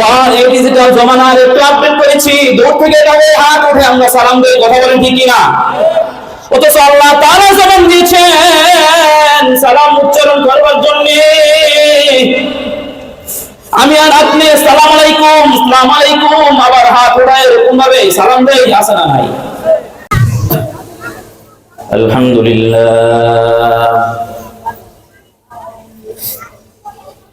আবার এই হাত উঠে আমরা সালাম দিয়ে কথা বলেন ঠিক কিনা? অথচ আল্লাহ তারা দিয়েছেন, সালাম উচ্চারণ করবার জন্য। আমি আর আপনি, সালাম আলাইকুম সালাম আলাইকুম, আবার হাত উঠায় এরকম ভাবে সালাম দেই আসে না নাই? আলহামদুলিল্লাহ।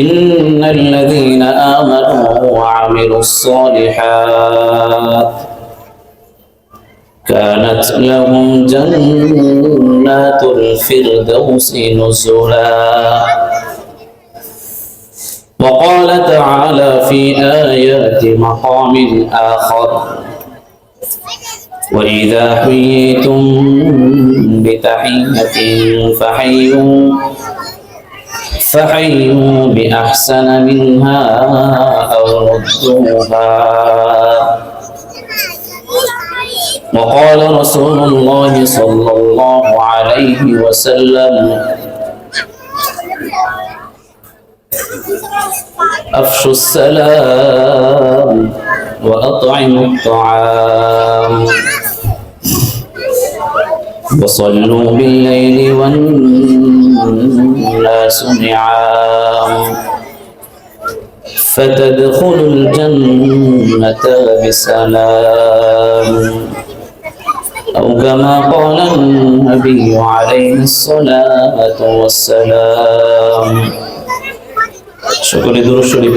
إن الذين آمنوا وعملوا الصالحات كانت لهم جنات الفردوس نزلا. وقال تعالى في آيات مقام آخر وإذا حييتم بتحية فحيوا فحيوا بأحسن منها أو ردوها. وقال رسول الله صلى الله عليه وسلم أفشوا السلام وأطعموا الطعام. وصلوا بالليل والناس نعام. فتدخلوا الجنة بسلام. أو كما قال النبي عليه الصلاة والسلام. شكرا درو شريف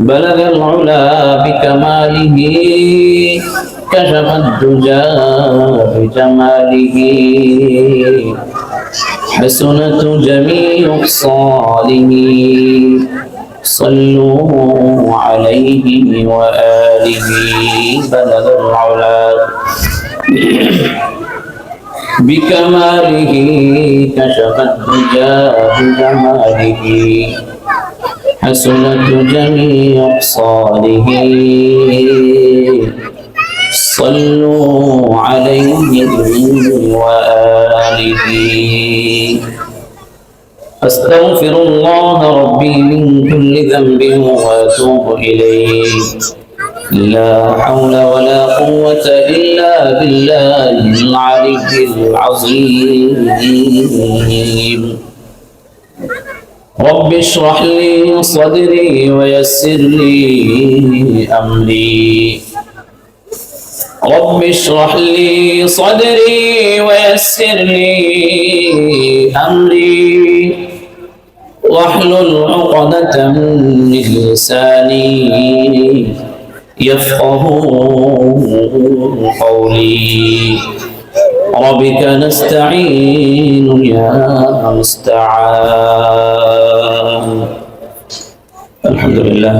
بلغ العلا بكماله كشف الدجى بجماله حسنت جميع خصاله صلوا عليه وآله. بلغ العلا بكماله كشف الدجى بجماله حسنت جميع خصاله صلوا عليه وآله. أستغفر الله ربي من كل ذنب وأتوب إليه. لا حول ولا قوة إلا بالله العلي العظيم. رب اشرح لي صدري ويسر لي أمري. رب اشرح لي صدري ويسر لي أمري. واحلل عقدة من لساني يفقه قولي. ربك نستعين يا مستعان الحمد لله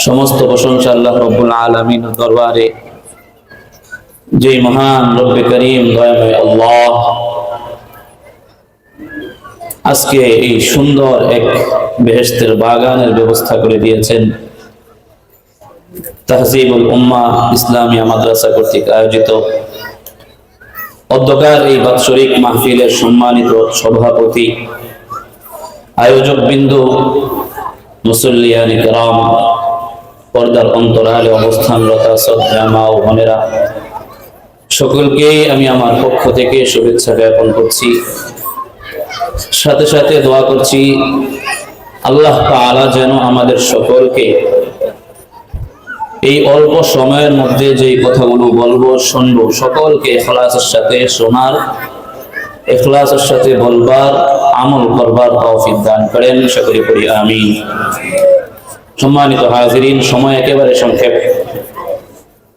সমস্ত প্রশংসা আল্লাহ রব্বুল আলমিনের দরবারে যে মহান রব্বে করিম দয়াময় আল্লাহ আজকে এই সুন্দর এক বেহেস্তের বাগানের ব্যবস্থা করে দিয়েছেন তাহজিবুল উম্মা ইসলামিয়া মাদ্রাসা কর্তৃক আয়োজিত অধ্যকার এই বাৎসরিক মাহফিলের সম্মানিত সভাপতি, আয়োজক বিন্দু মুসল্লিয়ান ইকরাম, পর্দার অন্তরালে অবস্থানরত শ্রদ্ধা মা ও বোনেরা, সকলকে আমি আমার পক্ষ থেকে শুভেচ্ছা জ্ঞাপন করছি। সাথে সাথে দোয়া করছি, আল্লাহ তাআলা যেন আমাদের সকলকে এই অল্প সময়ের মধ্যে যে কথাগুলো বলব, শুনব, সকলকে এখলাসের সাথে শোনার, এখলাসের সাথে বলবার, আমল করবার তৌফিক দান করেন। সকলে করি আমিন। সম্মানিত হাজিরিন, সময় একেবারে সংক্ষেপ।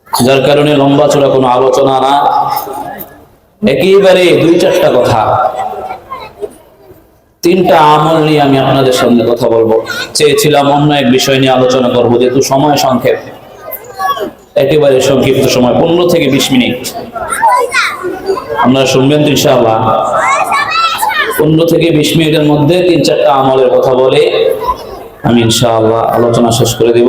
যার কারণে লম্বা চড়া কোনো আলোচনা না, একেবারে দুই চারটা কথা। তিনটা আমল নিয়ে আমি আপনাদের সামনে কথা বলব। চেয়েছিলাম অন্য এক বিষয় নিয়ে আলোচনা করব, যেহেতু সময় সংক্ষেপ। একেবারে সংক্ষিপ্ত সময়, পনেরো থেকে বিশ মিনিট। আপনারা শুনবেন তো ইনশাআল্লাহ। পনেরো থেকে বিশ মিনিটের মধ্যে তিন চারটা আমলের কথা বলে আমি ইনশাআল্লাহ আলোচনা শেষ করে দেব।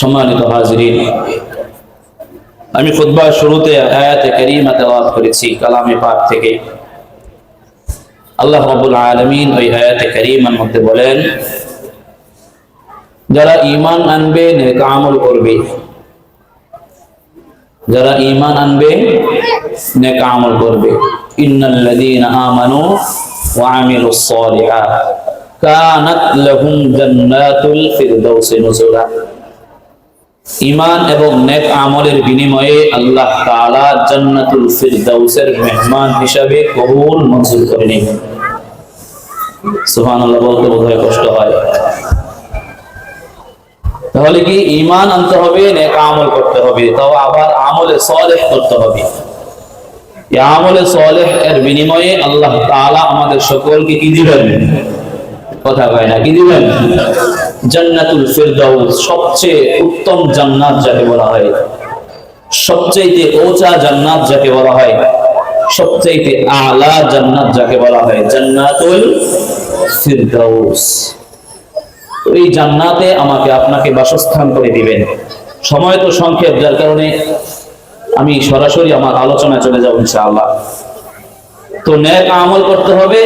সম্মানিত হাজিরিন, আমি খুতবার শুরুতে আয়াতে কারীমা তেলাওয়াত করেছি কালামে পাক থেকে। আল্লাহ রাব্বুল আলামিন ওই আয়াতে কারীমার মধ্যে বলেন যারা ঈমান আনবে, নেক আমল করবে। যারা ঈমান আনবে, নেক আমল করবে। ইন্নাল্লাযীনা আমানু ওয়া আমিলুস সালিহাত। কানাত লাহুম জান্নাতুল ফিরদাউসি নুজুলা। ঈমান এবং নেক আমলের বিনিময়ে আল্লাহ তাআলা জান্নাতুল ফিরদাউসের মেহমান হিসাবে কবুল মঞ্জুর করে নেবেন। সুবহানাল্লাহ, বলতে বোধহয় কষ্ট হয়। তাহলে কি ঈমান আনতে হবে, নেক আমল করতে হবে, তাও আবার আমলে সালেহ করতে হবে? আমলে সালেহ এর বিনিময়ে আল্লাহ তাআলা আমাদের সকলকে কি দিবেন? কথা কয় না উত্তম জান্নাত যাকে বলা হয় ওচা জান্নাত যাকে বলা হয় আলা জান্নাত যাকে বলা হয়, জান্নাতুল এই জান্নাতে আমাকে আপনাকে বাসস্থান করে দিবেন। সময় তো সংক্ষেপ, যার কারণে আমি সরাসরি আমার আলোচনায় চলে যাব ইনশাআল্লাহ। তো ন্যাক আমল করতে হবে,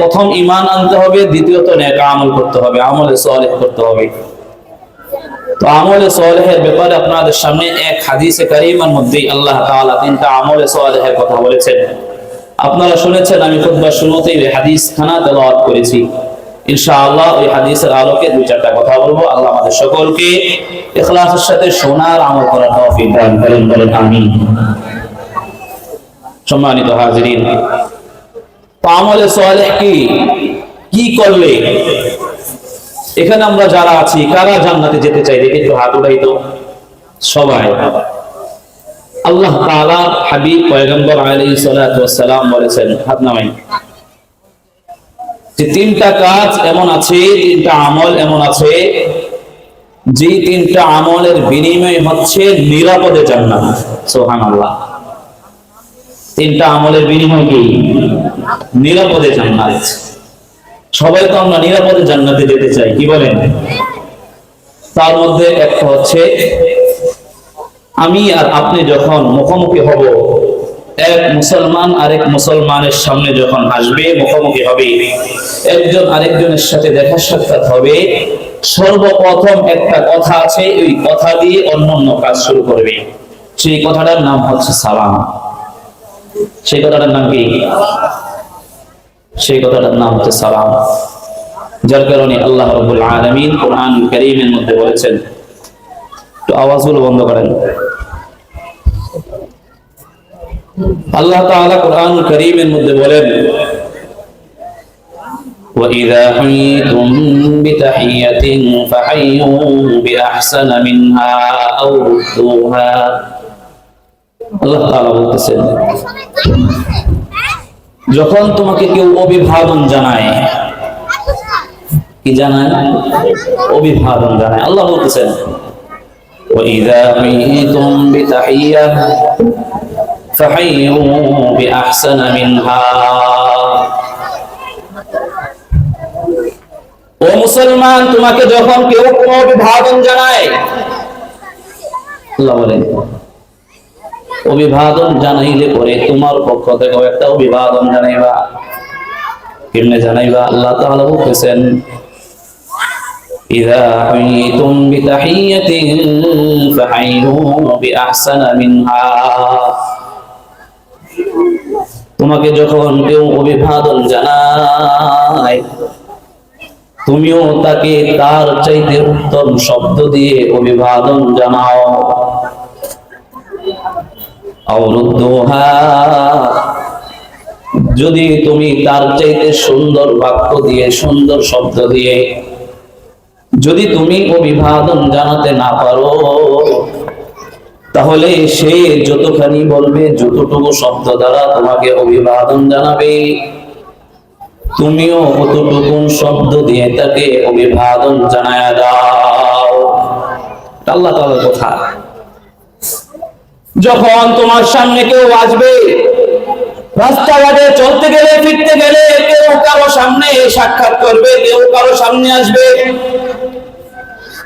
প্রথম ইমান আনতে হবে, দ্বিতীয়ত ন্যাক আমল করতে হবে, আমলে সলেহ করতে হবে। তো আমলে সলেহের ব্যাপারে আপনাদের সামনে এক হাদিসে কারিমার মধ্যেই আল্লাহ তাআলা তিনটা আমলে সলেহের কথা বলেছেন। আপনারা শুনেছেন, আমি খুতবার শুরুতেই ওই হাদিস খানা তেলাওয়াত করেছি। ইনশাআল্লাহ ওই হাদিসের আলোকে দুই চারটা কথা বলব। আল্লাহ আমাদের সকলকে ইখলাসের সাথে শোনার আমল করার তৌফিক দান করেন, বলেন আমিন। সম্মানিত হাজিরিন, আমলে সালেহ কি? কি করলে? এখানে আমরা যারা আছি, কারা জান্নাতে যেতে চাই দেখে একটু হাত উঠাই তো। সবাই। আল্লাহ তাআলা হাবিব পয়গম্বর আলাইহিস সালাতু ওয়াস সালাম বলেছেন, হাত নামাই যে তিনটা কাজ এমন আছে, তিনটা আমল এমন আছে যে তিনটা আমলের বিনিময় হচ্ছে নিরাপদে জান্নাত। সুবহানাল্লাহ। তিনটা আমলের বিনিময় কি? নিরাপদে জান্নাত। সবাই তো আমরা নিরাপদে জান্নাতে যেতে চাই, কি বলেন? তার মধ্যে একটা হচ্ছে, আমি আর আপনি যখন মুখোমুখি হব এক মুসলমান আরেক মুসলমানের সামনে যখন আসবে মুখোমুখি হবে। একজন আরেকজনের সাথে দেখা সাক্ষাৎ হবে। সর্বপ্রথম একটা কথা আছে, ওই কথা দিয়ে অন্য অন্য কাজ শুরু করবে। সেই কথাটার নাম হচ্ছে সালাম। সেই কথাটার নাম কি? সেই কথাটার নাম হচ্ছে সালাম। যার কারণে আল্লাহ রাব্বুল আলামিন কোরআন কারীমের মধ্যে বলেছেন তো আওয়াজগুলো বন্ধ করেন। আল্লাহ তাআলা কোরআন কারীমের মধ্যে বলেন وإذا حييتم بتحية فحيوا بأحسن منها أو ردوها আল্লাহ তাআলা বলতেছেন যখন তোমাকে কেউ অভিভাবন জানায় কি জানায় অভিভাবন জানায় আল্লাহ বলতেছেন وإذا حييتم بتحية فحيوا بأحسن منها ও মুসলমান তোমাকে যখন কেউ কোনো অভিবাদন জানায় আল্লাহ বলেন অভিবাদন জানাইলে পরে তোমার পক্ষ থেকে একটা অভিবাদন জানাইবা কেমনে জানাইবা আল্লাহ তাআলা বলতেছেন إذا حييتم بتحية فحيوا بأحسن منها তোমাকে যখন কেউ অভিবাদন জানায়, তুমিও তাকে তার চাইতে উত্তম শব্দ দিয়ে অভিবাদন জানাও। যদি তুমি তার চাইতে সুন্দর বাক্য দিয়ে, সুন্দর শব্দ দিয়ে যদি তুমি অভিবাদন জানাতে না পারো তাহলে সে যতখানি বলবে, যতটুকু শব্দ দ্বারা তোমাকে অভিবাদন জানাবে, তুমিও অতটুকু শব্দ দিয়ে তাকে অভিবাদন জানায় দাও। আল্লাহ তাআলার কথা যখন তোমার সামনে কেউ আসবে, রাস্তাঘাটে চলতে গেলে, ফিরতে গেলে কেউ কারও সামনে সাক্ষাৎ করবে, কেউ কারও সামনে আসবে।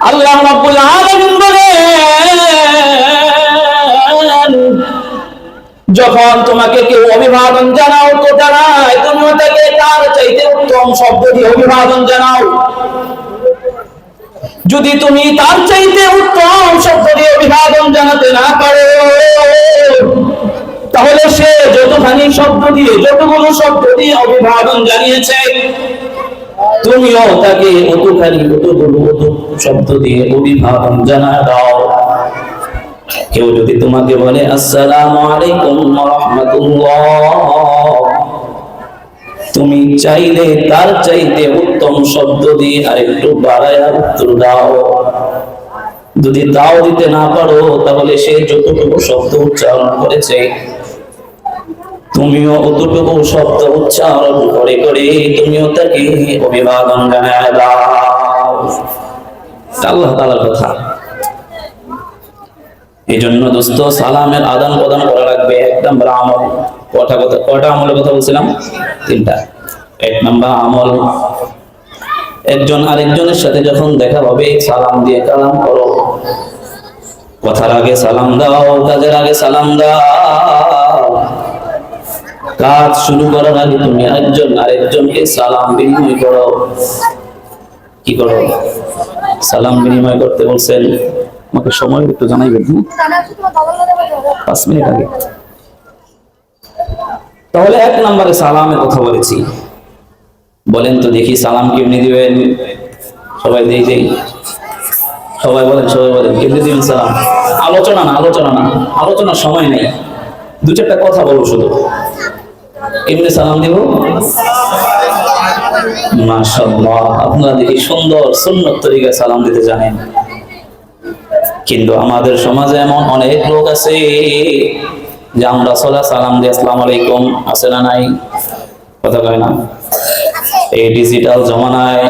আল্লাহ রাব্বুল আলামিন বলেন যখন তোমাকে কেউ অভিবাদন জানাও, তো জানাই তুমিও তাকে তার চাইতে উত্তম শব্দ দিয়ে অভিবাদন জানাও। যদি তুমি তার চাইতে উত্তম শব্দ দিয়ে অভিবাদন জানাতে না পারো, তাহলে সে যতখানি শব্দ দিয়ে, যতগুলো শব্দ দিয়ে অভিবাদন জানিয়েছে, তুমিও তাকে অতখানি, অতগুলো শব্দ দিয়ে অভিবাদন জানা দাও। কেউ যদি তোমাকে বলে, আসসালামু আলাইকুম রাহমাতুল্লাহ। তুমি চাইলে তার চাইতে উত্তম শব্দ দিয়ে আরেকটু বাড়ায়া উত্তর দাও। যদি দাও দিতে না পারো, তাহলে সে যতটুকু শব্দ উচ্চারণ করেছে, তুমিও অতটুকু শব্দ উচ্চারণ করে করে তুমিও তাকে অভিবাদন জানায় দাও। আল্লাহ তাআলার কথা। এই জন্য দোস্ত সালামের আদান প্রদান করা লাগবে এক নম্বর আমল। কটা কথা কটা আমলের কথা বলছিলাম? তিনটা। এক নম্বর আমল। একজন আরেকজনের সাথে যখন দেখা হবে, সালাম দিয়ে কালাম করো। কথার আগে সালাম দাও, কাজের আগে সালাম দাও। কাজ শুরু করার আগে তুমি একজন আরেকজনকে সালাম বিনিময় করো। কি করো? সালাম বিনিময় করতে বলছেন। আমাকে সময় একটু জানাইবেন হ্যাঁ? পাঁচ মিনিট আগে। তাহলে এক নম্বরে সালামের কথা বলেছি। বলেন তো দেখি সালাম কেমনি দিবেন? সবাই দিয়ে দেই। সবাই বলেন সবাই বলেন, কেমনি দিবেন সালাম? আলোচনা না আলোচনা না। আলোচনার সময় নেই। দু চারটা কথা বলব শুধু। কেমনি সালাম দিব? মাশাআল্লাহ, আপনারা দেখি সুন্দর সুন্নত তরিকায় সালাম দিতে জানেন। কিন্তু আমাদের সমাজে এমন অনেক লোক আছে যে আমরা সলা সালাম দিয়ে আসসালামু আলাইকুম আছে না নাই? কথা কয় না। এই ডিজিটাল জমানায়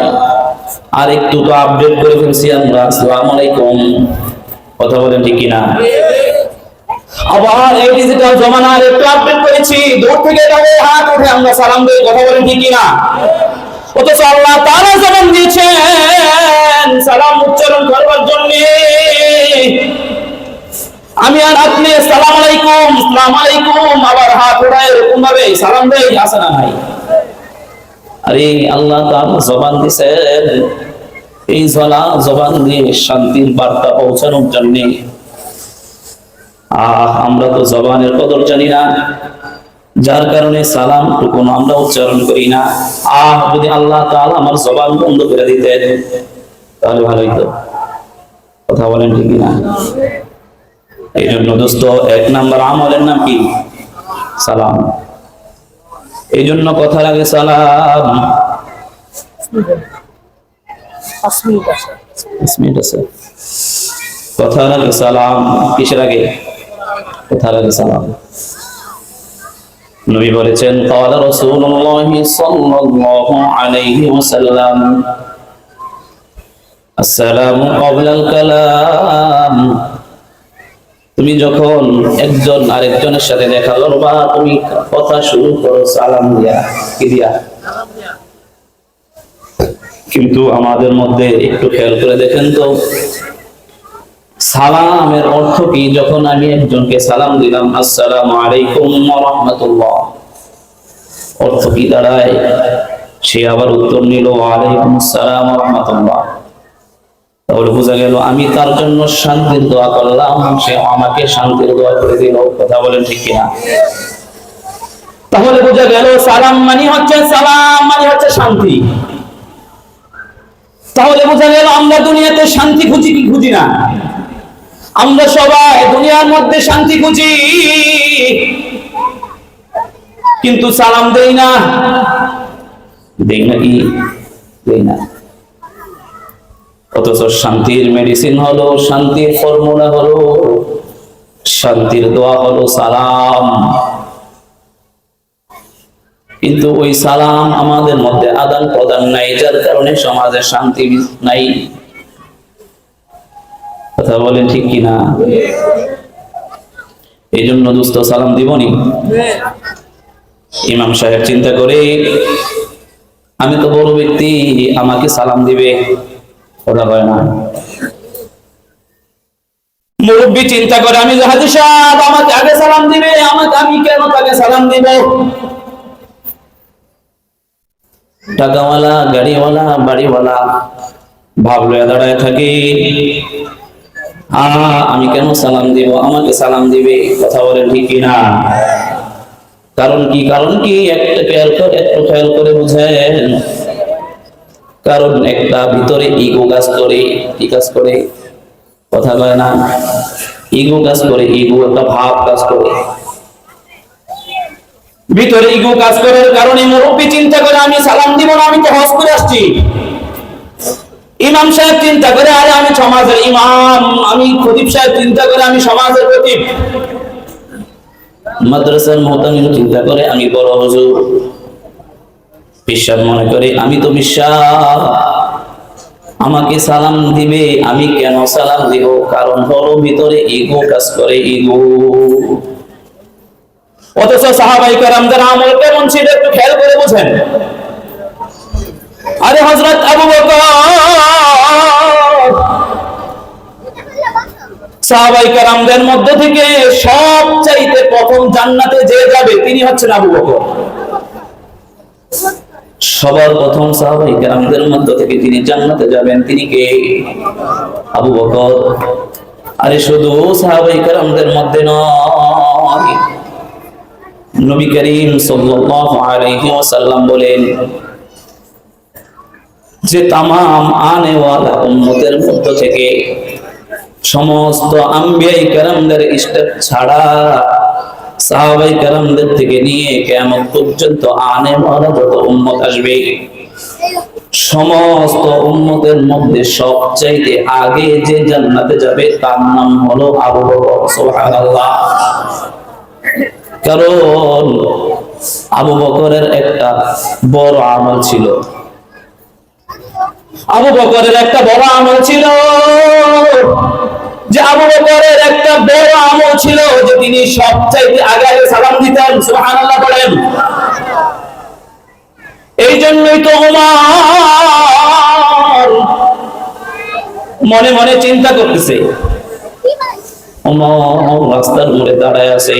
আর একটু তো আপডেট করে ফেলছি আমরা। আসসালামু আলাইকুম। কথা বলেন ঠিক কিনা? আবার এই ডিজিটাল জমানায় একটু আপডেট করেছি। দূর থেকে হাত উঠে আমরা সালাম দিয়ে কথা বলেন ঠিক কিনা? অথচ আল্লাহ তারা যেমন দিয়েছেন, সালাম উচ্চারণ করবার আমি আর আপনি সালাম আলাইকুম সালাম আলাইকুম আবার হাত উঠায় এরকম ভাবে সালাম দেই আসে না নাই? আরে আল্লাহ তাআলা জবান দিয়েছেন এই জলা জবান দিয়ে শান্তির বার্তা পৌঁছানোর জন্য। আহ, আমরা তো জবানের কদর জানি না। যার কারণে সালাম টুকুন আমরা উচ্চারণ করি না। আহ, যদি আল্লাহ তাআলা আমার জবান বন্ধ করে দিতেন, তাহলে ভালো হইতো কথা বলেন ঠিক না এই জন্য দোস্ত এক নাম্বার আমলের নাম কি সালাম এই জন্য কথার আগে সালাম পাঁচ মিনিট আছে কথার আগে সালাম কিসের আগে কথার আগে সালাম নবী বলেছেন قال رسول الله صلى الله عليه وسلم السلام قبل الكلام তুমি যখন একজন আরেকজনের সাথে দেখা করবা তুমি কথা শুরু করো, সালাম দিয়া। কি দিয়া? কিন্তু আমাদের মধ্যে একটু খেয়াল করে দেখেন তো। সালামের অর্থ কি? যখন আমি একজনকে সালাম দিলাম, আসসালামু আলাইকুম রাহমাতুল্লাহ। অর্থ কি দাঁড়ায়? সে আবার উত্তর নিল ওয়ালাইকুম আসসালাম রাহমাতুল্লাহ। তাহলে বোঝা গেল আমি তার জন্য শান্তির দোয়া করলাম, সে আমাকে শান্তির দোয়া করে দিল। কথা বলেন ঠিক কিনা? তাহলে বোঝা গেল সালাম মানে হচ্ছে সালাম মানে হচ্ছে শান্তি। তাহলে বোঝা গেল আমরা দুনিয়াতে শান্তি খুঁজি কি খুঁজি না? আমরা সবাই দুনিয়ার মধ্যে শান্তি খুঁজি। কিন্তু সালাম দেই না। দেই না কি? দেই না। অথচ শান্তির মেডিসিন হলো, শান্তির ফর্মুলা হলো, শান্তির দোয়া হলো সালাম। কিন্তু ওই সালাম আমাদের মধ্যে আদান প্রদান নাই, যার কারণে সমাজে শান্তি নাই। কথা বলেন ঠিক কিনা এই জন্য দুস্থ সালাম দিবনি ইমাম সাহেব চিন্তা করে, আমি তো বড় ব্যক্তি, আমাকে সালাম দিবে। ওরা হয় না। মুরব্বী চিন্তা করে, আমি জাহাজি সাহেব, আমাকে আগে সালাম দিবে, আমাকে আমি কেন তাকে সালাম দিব? টাকাওয়ালা, গাড়িওয়ালা, বাড়িওয়ালা ভাবলো দাঁড়ায় থাকে আমি কেন সালাম দিব? আমাকে সালাম দিবে? কথা বলে ঠিক না কারণ কি? কারণ কি? একটা খেয়াল করে, একটু খেয়াল করে বুঝেন কারণ একটা ভিতরে ইগো কাজ করে, কি কাজ করে? কথা কয় না? ইগো কাজ করে ইগো একটা ভাব কাজ করে। ভিতরে ইগো কাজ করার কারণে মুরব্বী চিন্তা করে, আমি সালাম দিব না, আমি তো হজ করে আসছি। ইমাম সাহেব চিন্তা করে, আরে আমি সমাজের ইমাম, আমি খতিব সাহেব চিন্তা করে, আমি সমাজের খতিব। মাদ্রাসার মোহতামিম চিন্তা করে, আমি বড় হুজুর। বিশ্বাস মনে করে, আমি তো বিশ্বাস আমাকে সালাম দিবে, আমি কেন সালাম দিব? কারণ হলো ভিতরে ইগো কাজ করে ইগো অথচ সাহাবাই কারামদের আমল কেমন ছিল, একটু খেয়াল করে বোঝেন। আরে হজরত আবু বকর, সাহাবাই কারামদের মধ্য থেকে সব চাইতে প্রথম জান্নাতে যে যাবে, তিনি হচ্ছেন আবু বকর। সবার প্রথম সাহাবাই কারামদের মধ্য থেকে যিনি জান্নাতে যাবেন, তিনি কে? আবু বকর। আরে শুধু সাহাবাই কারামদের মধ্যে নয়। নবী করিম ওয়াসাল্লাম বলেন, যে তামাম আনেওয়ালা উম্মতের মধ্য থেকে সমস্ত আম্বিয়াই কারামদের স্টেপ ছাড়া সাহাবাই কারামদের থেকে নিয়ে কেমন পর্যন্ত আনেওয়ালা যত উম্মত আসবে। সমস্ত উম্মতের মধ্যে সবচাইতে আগে যে জান্নাতে যাবে, তার নাম হলো আবু বকর, সুবহানাল্লাহ। কারণ আবু বকরের একটা বড় আমল ছিল। আবু বকরের একটা বড় আমল ছিল। যে আবু বকরের একটা বড় আমল ছিল যে তিনি সবচাইতে আগে সালাম দিতেন, সুবহানাল্লাহ বলেন। এই জন্যই তো ওমর মনে মনে চিন্তা করতেছে। রাস্তার মোড়ে দাঁড়ায় আছে।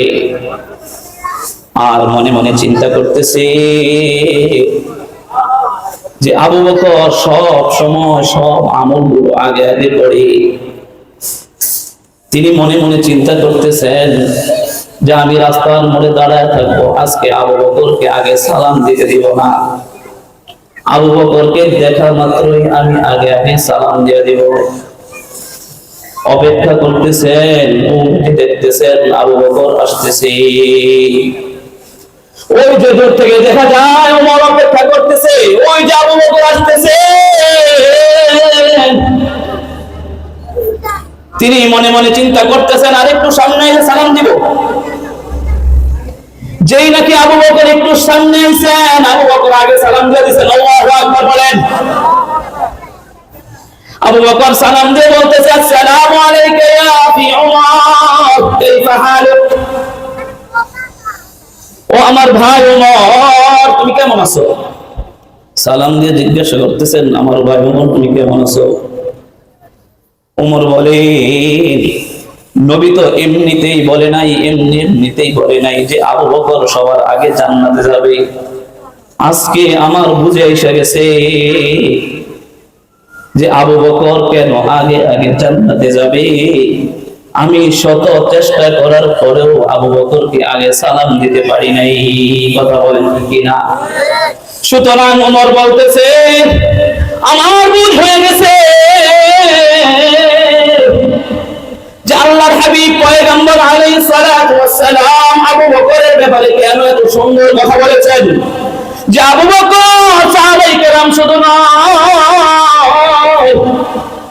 আর মনে মনে চিন্তা করতেছে যে আবু বকর সব সময় সব আমলগুলো আগে আগে করে তিনি মনে মনে চিন্তা করতেছেন যে আমি রাস্তার মোড়ে দাঁড়ায় থাকব, আজকে আবু বকরকে আগে সালাম দিতে দিব না। আবু বকরকে দেখা মাত্রই আমি আগে আগে সালাম দিয়ে দিব। অপেক্ষা করতেছেন দেখতেছেন আবু বকর আসতেছে। ওই যে দূর থেকে দেখা যায়, ওমর অপেক্ষা করতেছে। ওই যে আবু তিনি মনে মনে চিন্তা করতেছেন, আর একটু সামনে এসে সালাম দিব। যেই নাকি আবু বকর একটু সামনে এসেছেন, আবু বকর আগে সালাম দিয়ে আল্লাহু আকবার বলেন। আবু বকর সালাম দিয়ে বলতেছে, আসসালামু আলাইকা ইয়া আবি উমর, কাইফা হালুক? ও আমার ভাই ওমর তুমি কেমন আছো? সালাম দিয়ে জিজ্ঞাসা করতেছেন, আমার ভাই ওমর তুমি কেমন আছো? ওমর বলে, নবী তো এমনিতেই বলে নাই, এমনি এমনিতেই বলে নাই যে আবু বকর সবার আগে জান্নাতে যাবে। আজকে আমার বুঝে এসে গেছে যে আবু বকর কেন আগে আগে জান্নাতে যাবে। আমি শত চেষ্টা করার পরেও আবু বকরকে আগে সালাম দিতে পারি নাই। কথা বলেন কিনা? সুতরাং ওমর বলতেছে, আমার বুঝ হয়ে গেছে। যে আল্লাহর হাবিব পয়গম্বর আলাইহিস সালাতু ওয়াস সালাম আবু বকরের ব্যাপারে কেন এত সুন্দর কথা বলেছেন? যে আবু বকর সাহাবায়ে কেরাম শুধু নয়,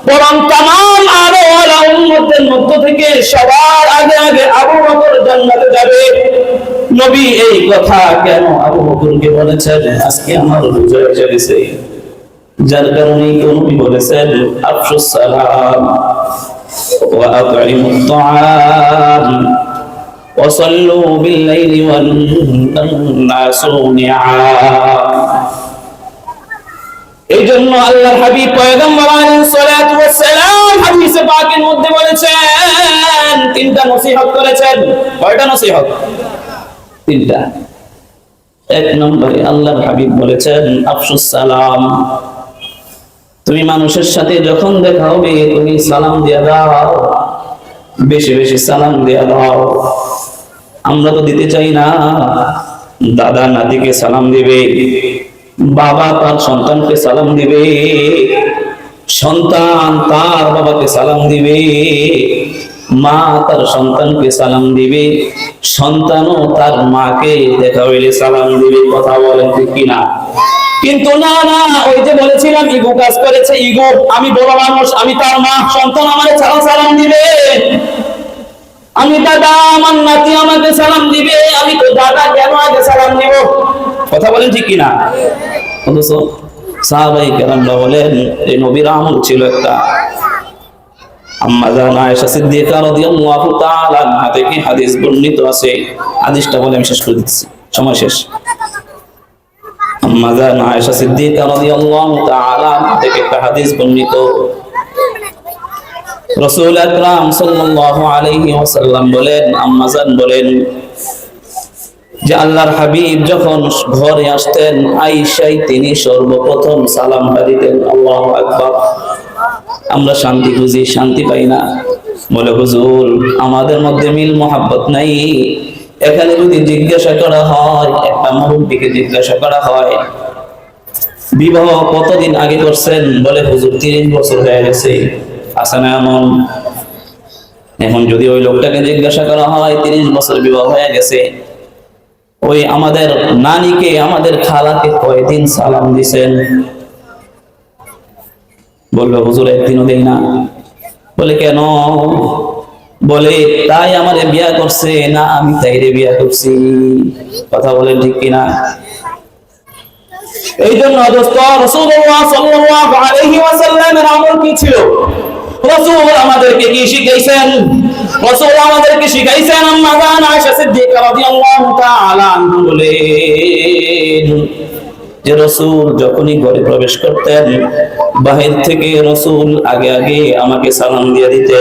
বরং তামাম আরও আলা উম্মতের মধ্য থেকে সবার আগে আগে আবু বকর জান্নাতে যাবে। নবী এই কথা কেন আবু বকরকে বলেছেন? আজকে আমার এসে গেছে যার কারণে নবী বলেছেন, আফসুস সালাম। وأطعموا الطعام وصلوا بالليل والناس نعام এই জন্য আল্লাহর হাবিব পয়গম্বর আলাইহিস সালাতু ওয়াস সালাম হাদিসে পাকের মধ্যে বলেছেন তিনটা নসিহত করেছেন কয়টা নসিহত তিনটা এক নম্বরে আল্লাহর হাবিব বলেছেন আফসুস সালাম তুমি মানুষের সাথে যখন দেখা হবে, তুমি সালাম দিয়ে দাও। বেশি বেশি সালাম দিয়ে দাও। আমরা তো দিতে চাই না। দাদা নাতিকে সালাম দিবে, বাবা তার সন্তানকে সালাম দিবে, সন্তান তার বাবাকে সালাম দিবে, মা তার সন্তানকে সালাম দিবে, সন্তানও তার মাকে দেখা হইলে সালাম দিবে, কথা বলেন ঠিক কিনা? কিন্তু না না, ওই যে বলেছিলাম, ইগো কাজ করেছে, ইগো, আমি বড় মানুষ, আমি তার মা, সন্তান আমার ছাড়া সালাম দিবে। আমি দাদা আমার নাতি আমাকে সালাম দিবে। আমি তো দাদা, কেন আগে সালাম দিব? কথা বলেন ঠিক কিনা? অথচ সাহাবাই কেরামরা বলেন এই নবীর আমল ছিল একটা। আম্মা জান আয়েশা সিদ্দিকা রাদিয়াল্লাহু তাআলা থেকে হাদিস বর্ণিত আছে। হাদিসটা বলে আমি শেষ করে দিচ্ছি। সময় শেষ। যখন ঘরে আসতেন তিনি সর্বপ্রথম সালামটা দিতেন আমরা শান্তি খুঁজি, শান্তি পাই না। বলে, হুজুর, আমাদের মধ্যে মিল মোহাব্বত নাই। এখানে যদি জিজ্ঞাসা করা হয়, একটা মুরব্বীকে জিজ্ঞাসা করা হয়, বিবাহ কতদিন আগে করছেন বলে হুজুর তিরিশ বছর হয়ে গেছে। আছে না এমন? এখন যদি ওই লোকটাকে জিজ্ঞাসা করা হয়, তিরিশ বছর বিবাহ হয়ে গেছে, ওই আমাদের নানিকে, আমাদের খালাকে কয়দিন সালাম দিছেন? বলবে, হুজুর, একদিনও দেই না। বলে, কেন? বলে, তাই আমারে বিয়া করছে না আমি তাইরে বিয়া করছি? কথা বলেন ঠিক কিনা? এই জন্য দোস্ত সাল্লাল্লাহু আলাইহি ওয়াসাল্লামের আমল কি ছিল? রাসূল আমাদেরকে কি শিখাইছেন? রাসূল আমাদেরকে শিখাইছেন, আম্মা জান আয়েশা সিদ্দিকা রাদিয়াল্লাহু তাআলা বলেন যে রসুল যখনই ঘরে প্রবেশ করতেন, বাহির থেকে রসুল আগে আগে আমাকে সালাম দিয়ে দিতে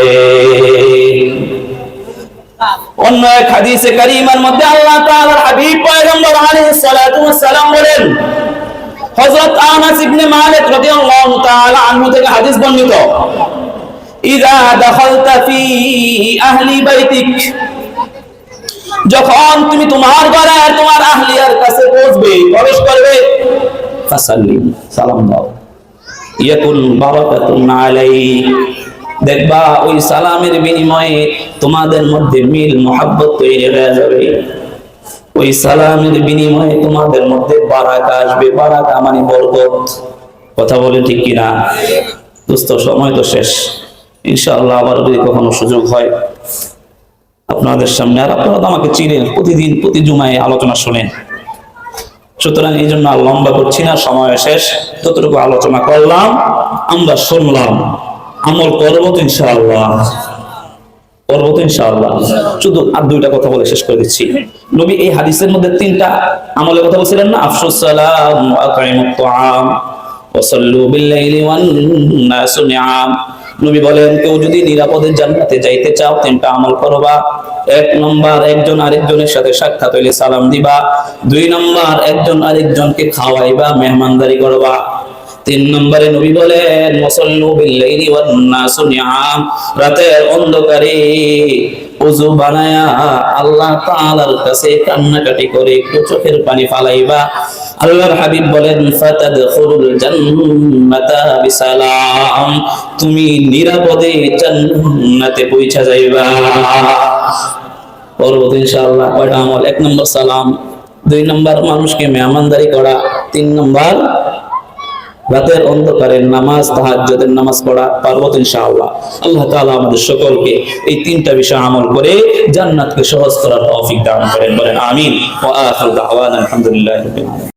অন্য এক হাদিসে কারিমার মধ্যে আল্লাহ তাআলার হাবিব পয়গম্বর আলাইহিস সালাতু ওয়াস সালাম বলেন, হযরত আনাস ইবনে মালিক রাদিয়াল্লাহু তাআলা আনহু থেকে হাদিস বর্ণিত, ইযা দাখালতা ফি আহলি বাইতিক যখন তুমি তোমার ঘরে আর তোমার আহলিয়ার কাছে পৌঁছবে প্রবেশ করবে সালাম দাও। ইয়াকুল বারাকাতুন আলাইক দেখবা ওই সালামের বিনিময়ে তোমাদের মধ্যে মিল, মোহাব্বত তৈরি হয়ে যাবে। ওই সালামের বিনিময়ে তোমাদের মধ্যে বারাকা আসবে, বারাকা মানে বরকত। কথা বলে ঠিক কিনা? দোস্ত সময় তো শেষ। ইনশাআল্লাহ আবার যদি কখনো সুযোগ হয় আপনাদের সামনে। আর আপনারা তো আমাকে চিনেন, প্রতিদিন, প্রতি জুমায় আলোচনা শোনেন। সুতরাং এই জন্য আর লম্বা করছি না, সময় শেষ। ততটুকু আলোচনা করলাম, আমরা শুনলাম। আমল করব তো ইনশাআল্লাহ। করব তো শুধু আর দুইটা কথা বলে শেষ করে দিচ্ছি। নবী এই হাদিসের মধ্যে তিনটা আমলের কথা বলছিলেন না? আফসুস সালাম বিল্লাইলি ওয়ান নবী বলেন, কেউ যদি নিরাপদে জান্নাতে যাইতে চাও, তিনটা আমল করবা এক নম্বর, একজন আরেকজনের সাথে সাক্ষাৎ হইলে সালাম দিবা। দুই নম্বর, একজন আরেকজনকে খাওয়াইবা, মেহমানদারি করবা। তিন নম্বরে নবী বলেন মুসাল্লু বিল্লাইলি ওয়ান নাসু নিআম। রাতের অন্ধকারে ওযু বানায়া আল্লাহ তাআলার কাছে কান্নাকাটি করে একটু চোখের পানি ফালাইবা। আল্লাহর হাবিব বলেন ফাতাদখুলুল জান্নাতা বিসালাম। তুমি নিরাপদে জান্নাতে পৌঁছা যাইবা। পরবর্তী ইনশাআল্লাহ কয়টা আমল? এক নম্বর সালাম, দুই নম্বর মানুষকে মেহমানদারি করা, তিন নম্বর রাতের অন্ধকারে নামাজ, তাহাজ্জুদের নামাজ পড়া পার্বত ইনশাআল্লাহ। আল্লাহ তাআলা আমাদের সকলকে এই তিনটা বিষয় আমল করে জান্নাতকে সহজ করার তৌফিক দান করেন, বলেন আমিন। ওয়া আখিরু দাওয়ানা আলহামদুলিল্লাহি রাব্বিল আলামিন।